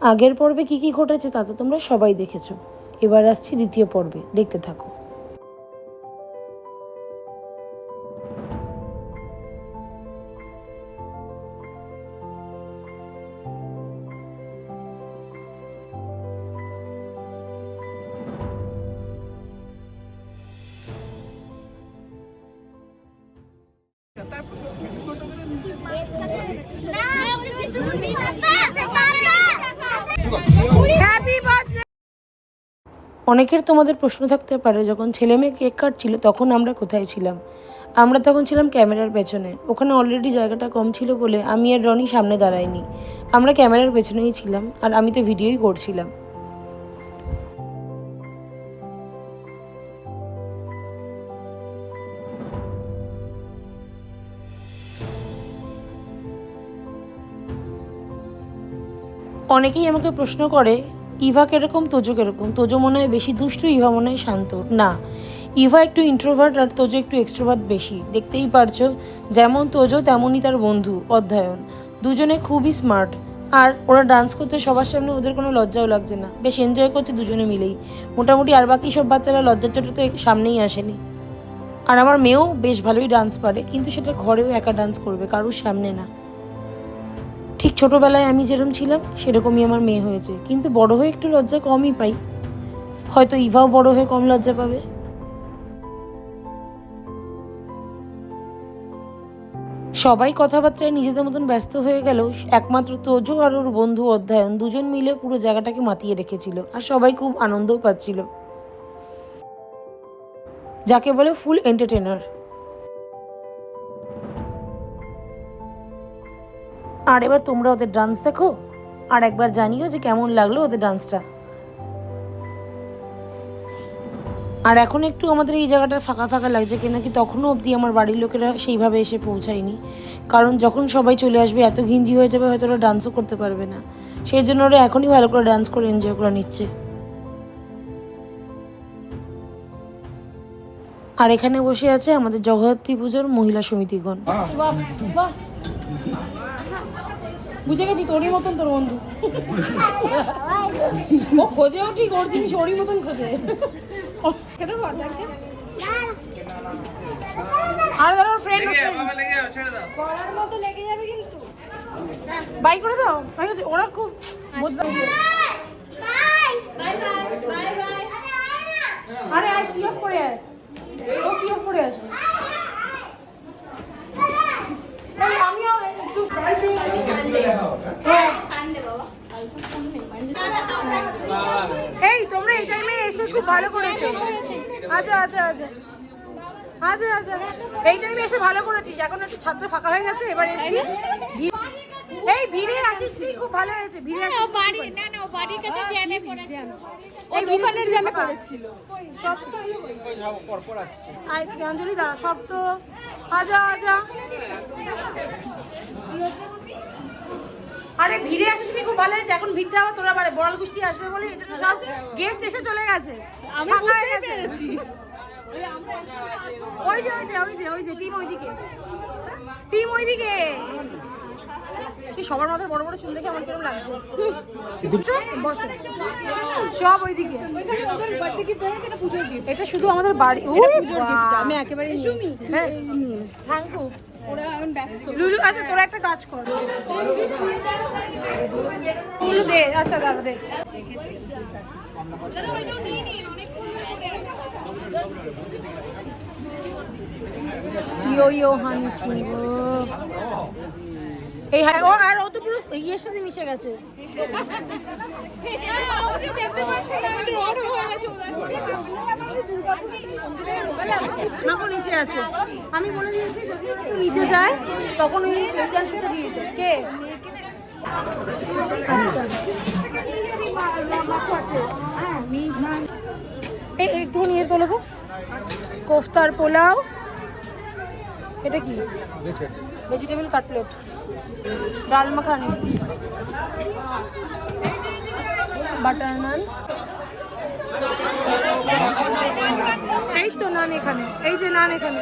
আগের পর্বে কি কি ঘটেছে তা তো তোমরা সবাই দেখেছ। এবার আসছি দ্বিতীয় পর্বে, দেখতে থাকো। অনেকের তোমাদের প্রশ্ন থাকতে পারে, যখন ছেলে মেয়ে কেক কাটছিল তখন আমরা কোথায় ছিলাম? আমরা তখন ছিলাম ক্যামেরার পেছনে। ওখানে অলরেডি জায়গাটা কম ছিল বলে আমি আর রনি সামনে দাঁড়াইনি। আমরা ক্যামেরার পেছনেই ছিলাম আর আমি তো ভিডিওই করছিলাম। অনেকেই আমাকে প্রশ্ন করে, ইভা কীরকম, তোজো কীরকম? তোজো মনে হয় বেশি দুষ্টু, ইভা মনে হয় শান্ত। না, ইভা একটু ইন্ট্রোভার্ট আর তোজো একটু এক্সট্রোভার্ট বেশি। দেখতেই পারছ, যেমন তোজো তেমনই তার বন্ধু, অধ্যয়ন। দুজনে খুবই স্মার্ট আর ওরা ডান্স করছে, সবার সামনে ওদের কোনো লজ্জাও লাগছে না। বেশ এনজয় করছে দুজনে মিলেই। মোটামুটি আর বাকি সব বাচ্চারা লজ্জার চোটে তো সামনেই আসেনি। আর আমার মেয়েও বেশ ভালোই ডান্স পারে, কিন্তু সেটা ঘরেও একা ডান্স করবে, কারোর সামনে না। ঠিক ছোটবেলায় আমি যেরকম ছিলাম, সেরকমই আমার মেয়ে হয়েছে। কিন্তু বড় হয়ে একটু লজ্জা কমই পাই। হয়তো ইভাও বড় হয়ে কম লজ্জা পাবে। সবাই কথাবার্তায় নিজেদের মতন ব্যস্ত হয়ে গেলেও একমাত্র তোজো আর ওর বন্ধু অধ্যয়ন দুজন মিলে পুরো জায়গাটাকে মাতিয়ে রেখেছিল আর সবাই খুব আনন্দও পাচ্ছিল। যাকে বলে ফুল এন্টারটেনার আর এবার তোমরা ওদের ডান্স দেখো। আর একবার জানিও যে কেমন লাগল ওদের ডান্সটা আর এখন একটু আমাদের এই জায়গাটা ফাঁকা ফাঁকা লাগছে কিনা কি তখনও অবধি আমার বাড়ির লোকেরা সেইভাবে এসে পৌঁছায়নি। কারণ যখন সবাই চলে আসবে এত ঘিঞ্জি হয়ে যাবে হয়তো ওরা ডান্সও করতে পারবে না। সেই জন্য ওরা এখনই ভালো করে ডান্স করে এনজয় করে নিচ্ছে। আর এখানে বসে আছে আমাদের জগদ্ধাত্রী পুজোর মহিলা সমিতিগণ। বুঝে গেছি তোরই মতন তোর বন্ধু। ও খোঁজেও ঠিক ওর জিনিস ওরই মতন খোঁজে। খেতে আর ধরো ফ্রেন্ড বাই করে দাও। ঠিক ওরা খুব বুঝতে আরে আয় সি অফ করে আয়। ও সি অফ করে আসবে এই, আমিও একটু হ্যাঁ এই তোমরা এই টাইমে এসে খুব ভালো করেছ। আচ্ছা আচ্ছা আচ্ছা। আচ্ছা আচ্ছা। এই টাইমে এসে ভালো করেছিস। এখন একটু ছাত্র ফাঁকা হয়ে গেছে এবার এসছিস। ভি- এই ভিড়ে আসিস নি খুব ভালো হয়েছে। ভিড়ে আসিস নি, খুব ভালো। এই দোকানের জ্যামে পড়েছিল। সব আই অঞ্জলি দাঁড়া সব তো আজা আজা আরে ভিড়ে আসিস নি খুব ভালো হয়েছে। এখন ভিড়টা আবার তোরা বাড়ে বড়াল কুষ্টি আসবে বলে এই জন্য সব গেস্ট এসে চলে গেছে। আমি বুঝতেই পেরেছি। ওই যে ওই যে ওই যে ওই যে টিম ওইদিকে। টিম ওইদিকে। কি সবার মাথায় বড় বড় চুল দেখে আমার কীরকম লাগছে? বসো, সব ওইদিকে। এটা শুধু আমাদের বাড়ি আমি একেবারে হ্যাঁ। থ্যাংক ইউ লুলু আচ্ছা তোরা একটা কাজ কর। লুলু দে আচ্ছা দাদা দে। ইয়ো ইয়ো হানি সিং এই হ্যাঁ ও, আর ও তো পুরো ইয়ের সাথে মিশে গেছে। নিচে আছে। আমি বলে দিয়েছি, যদি একটু নিচে যায়, তখন ওই দিয়ে কে? আচ্ছা। একটু নিয়ে তোলো কোফতার পোলাও। এটা কি? ভেজিটেবল কাটলেট ডাল মাখানি বাটার নান এই তো নান এখানে। এই যে নান এখানে।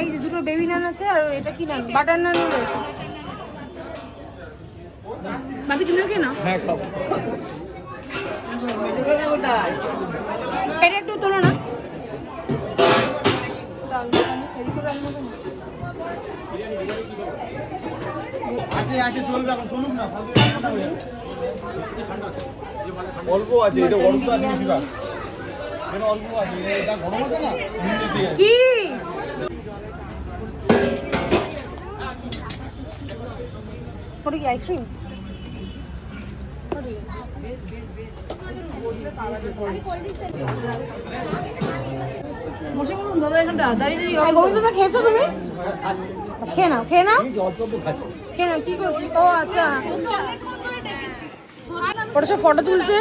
এই যে দুটো বেবি নান আছে আর এটা কি নান বাটার নান রয়েছে। বাকি তুমিও নাও। হ্যাঁ এটা একটু তোলো অল্প আছে এটা অল্প আছে অল্প আছে এটা গরম আছে না। কি? ওটা কি আইসক্রিম খেয়েছো তুমি খেয়ে খেয়ে ও আচ্ছা সব ফটো তুলছে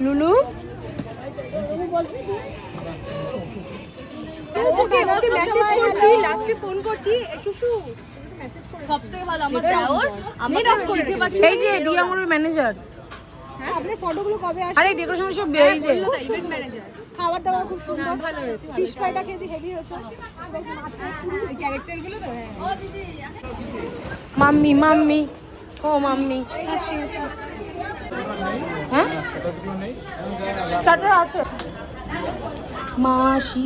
লুলু ওকে ওকে মেসেজ করছি লাস্টে ফোন করছি। শুশু সবথেকে ভালো আমার দেওর আমি লিখতে পারছি এই যে ডিয়ামোর ম্যানেজার আপনার ফটোগুলো কবে আসবে আরে ডেকোরেশন সব বেরিয়ে দে ইভেন্ট ম্যানেজার খাবার দাবার খুব সুন্দর। ভালো হয়েছে ফিশ ফ্রাইটা খেতে হেভি হয়েছে। ক্যারেক্টারগুলো তো মাম্মি মাম্মি। ও মাম্মি। হ্যাঁ? স্টার্টার আছে? মাসি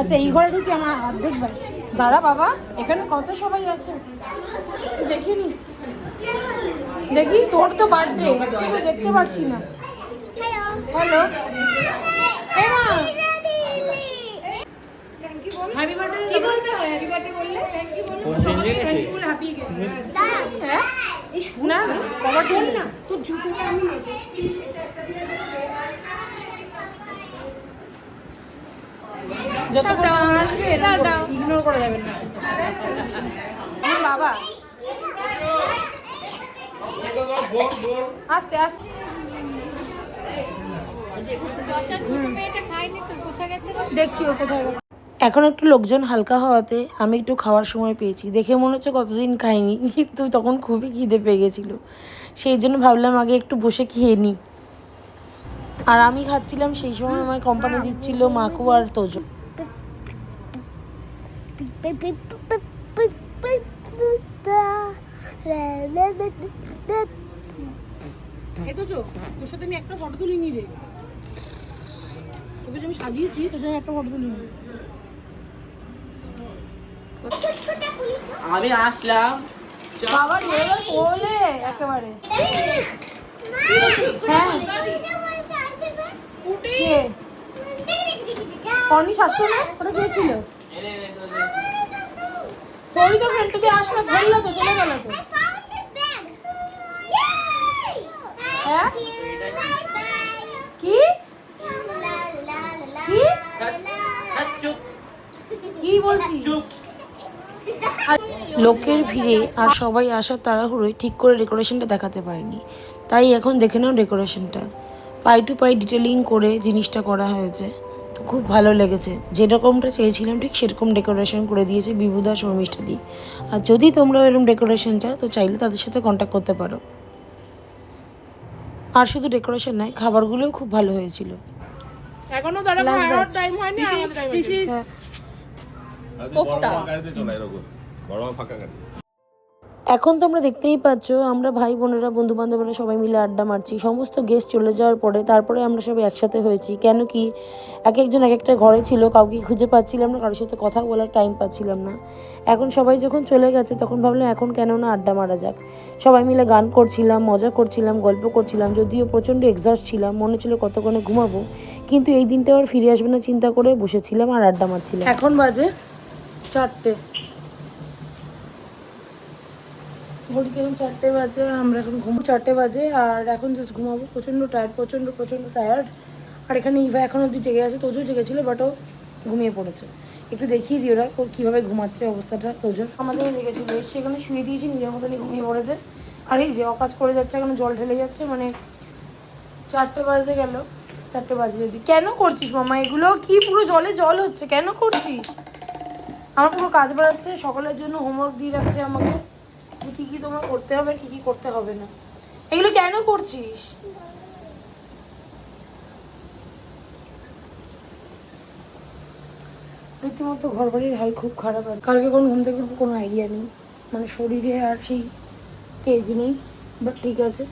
আচ্ছা এই ঘরে ঢুকি আমার অর্ধেক বাস দাঁড়া বাবা এখানে কত সবাই আছে? দেখিনি দেখি তোর তো বার্থডে তুই দেখতে পাচ্ছি না। হ্যালো হ্যাপি বার্থডে কি বলতে হয় হ্যাপি বার্থডে বললে থ্যাংক ইউ বললে সবাইকে থ্যাংক ইউ বলে হ্যাপি গেছে। হ্যাঁ? এই শোনা না বাবার জন্য। না তোর জুতোটা আমি নেব। যতক্ষণ না আসবে ইগনোর করে দেবেন না। আমার বাবা। আস্তে আস্তে। দেখছি ও কোথায় গেছে। এখন একটু লোকজন হালকা হওয়াতে আমি একটু খাওয়ার সময় পেয়েছি। দেখে মনে হচ্ছে কতদিন খাইনি। কিন্তু তখন খুবই খিদে পেয়ে গেছিল। সেই জন্য ভাবলাম আগে একটু বসে খেয়ে নিই আর আমি খাচ্ছিলাম সেই সময় আমায় কোম্পানি দিচ্ছিল মাকু আর তোজো। তোর সাথে আমি একটা ফটো তোকে আমি সাজিয়েছি, তোর সাথে একটা ফটো তুলিনি। আমি আসলাম। বাবা বলে একেবারে। হ্যাঁ। না ওটা কে ছিল? সরি তো ফ্রেন্ড তোকে আসলে ধরলো তো চলে গেল তো। হ্যাঁ? কি? কি? কি বলছিস? লোকের ভিড়ে আর সবাই আসার তাড়াহুড়োয় ঠিক করে ডেকোরেশনটা দেখাতে পারেনি। তাই এখন দেখে নাও ডেকোরেশনটা। পাই টু পাই ডিটেলিং করে জিনিসটা করা হয়েছে। তো খুব ভালো লেগেছে। যেরকমটা চেয়েছিলাম ঠিক সেরকম ডেকোরেশন করে দিয়েছে বিভুদা শর্মিষ্ঠা দি। আর যদি তোমরা এরকম ডেকোরেশন চাও তো চাইলে তাদের সাথে কন্ট্যাক্ট করতে পারো। আর শুধু ডেকোরেশন নয় খাবারগুলোও খুব ভালো হয়েছিল। এখনও দাদা খাওয়ার টাইম হয়নি দিস ইজ কোফতা। এরকম। বড় ফাঁকা গাড়ি এখন তোমরা দেখতেই পাচ্ছ আমরা ভাই বোনেরা বন্ধু বান্ধবরা সবাই মিলে আড্ডা মারছি। সমস্ত গেস্ট চলে যাওয়ার পরে তারপরে আমরা সবাই একসাথে হয়েছি। কেন কি এক একজন এক একটা ঘরে ছিল কাউকে খুঁজে পাচ্ছিলাম না কারোর সাথে কথা বলার টাইম পাচ্ছিলাম না। এখন সবাই যখন চলে গেছে তখন ভাবলাম এখন কেন না আড্ডা মারা যাক। সবাই মিলে গান করছিলাম মজা করছিলাম গল্প করছিলাম যদিও প্রচণ্ড এক্সস্ট ছিলাম মনে ছিল কতক্ষণে ঘুমাবো। কিন্তু এই দিনটা আবার ফিরে আসবে না চিন্তা করে বসেছিলাম আর আড্ডা মারছিলাম। এখন বাজে চারটে। ঘড়িতে এখন চারটে বাজে, আমরা এখন ঘুম চারটে বাজে, আর এখন জাস্ট ঘুমাবো। প্রচণ্ড টায়ার্ড প্রচণ্ড প্রচণ্ড টায়ার্ড আর এখানে ইভা এখন অবধি জেগে আছে, তোজো জেগেছিল বাট ও ঘুমিয়ে পড়েছে। একটু দেখিয়ে দিই ওরা কীভাবে ঘুমাচ্ছে অবস্থাটা, তোজোর। আমাদের জেগেছিল, এসে এখানে শুয়ে দিয়েছি, নিজের মতনই ঘুমিয়ে পড়েছে। আর এই যে, অকাজ করে যাচ্ছে, এখন জল ঢেলে যাচ্ছে মানে চারটে বাজতে গেল, চারটে বাজে যদি। কেন করছিস মামা? এগুলো কি পুরো জলে জল হচ্ছে? কেন করছিস? আমার পুরো কাজ বাড়াচ্ছে, সকালের জন্য হোমওয়ার্ক দিয়ে রাখছে আমাকে। যে কি কি তোমার করতে হবে, কি কি করতে হবে না? এগুলো কেন করছিস? রীতিমতো ঘর বাড়ির হাল খুব খারাপ আছে। কালকে কোনো ঘুম থেকে কোনো আইডিয়া নেই। মানে শরীরে আর সেই তেজ নেই বাট ঠিক আছে।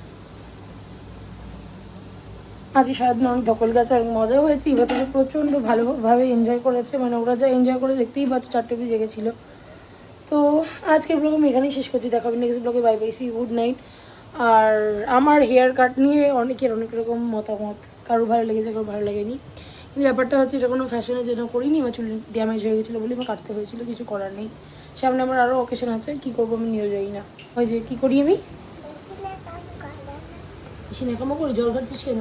আজকে সারাদিন অনেক ধকল গেছে অনেক মজা হয়েছে। ইভাতে প্রচণ্ড ভালোভাবে এনজয় করেছে। মানে ওরা যা এনজয় করে দেখতেই পাচ্ছে, চারটে পিস জেগেছিলো তো আজকের ব্লগ আমি এখানেই শেষ করছি। দেখাবেন নেক্সট ব্লগে bye bye see good night আর আমার হেয়ার কাট নিয়ে অনেকের অনেক রকম মতামত। কারও ভালো লেগেছে কারও ভালো লাগেনি। কিন্তু ব্যাপারটা হচ্ছে এটা কোনো ফ্যাশনের জন্য করিনি। আমার চুল ড্যামেজ হয়ে গেছিল বলে আমার কাটতে হয়েছিল, কিছু করার নেই। সামনে আমার আরও অকেশন আছে, কী করব আমি নিয়েও যাই না। ওই যে কী করি আমি? বেশি নেকামো করি, জল খাচ্ছিস কেন?